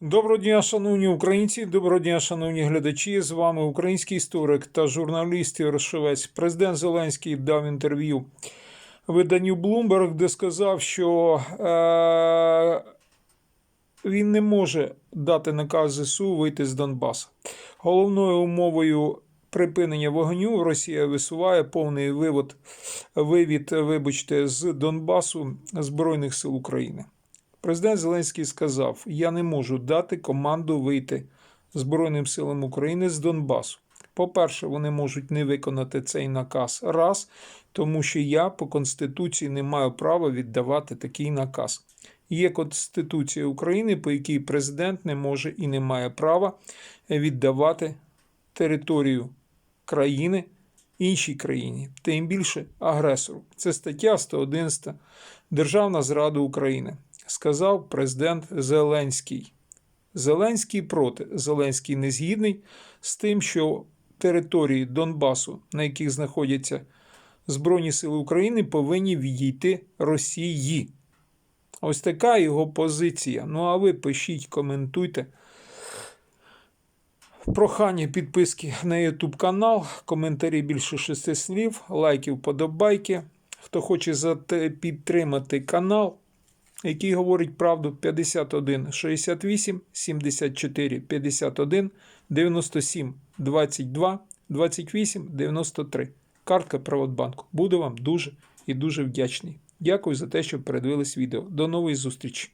Доброго дня, шановні українці, доброго дня, шановні глядачі. З вами український історик та журналіст Ігор Президент Зеленський дав інтерв'ю виданню Bloomberg, де сказав, що е- він не може дати наказ ЗСУ вийти з Донбасу. Головною умовою припинення вогню Росія висуває повний вивод, вивід, вибачте, з Донбасу Збройних сил України. Президент Зеленський сказав: Я не можу дати команду вийти Збройним силам України з Донбасу. По-перше, вони можуть не виконати цей наказ раз, тому що я по Конституції не маю права віддавати такий наказ. Є Конституція України, по якій президент не може і не має права віддавати територію країни іншій країні, тим більше агресору. Це стаття 111 Державна зрада України сказав президент Зеленський. Зеленський проти. Зеленський не згідний з тим, що території Донбасу, на яких знаходяться Збройні Сили України, повинні відійти Росії. Ось така його позиція. Ну а ви пишіть, коментуйте. Прохання підписки на YouTube канал, коментарі більше шести слів, лайків, подобайки. Хто хоче підтримати канал, який говорить правду 51 68 74 51 97 22 28 93. Картка Приватбанку. Буду вам дуже і дуже вдячний. Дякую за те, що передивились відео. До нової зустрічі!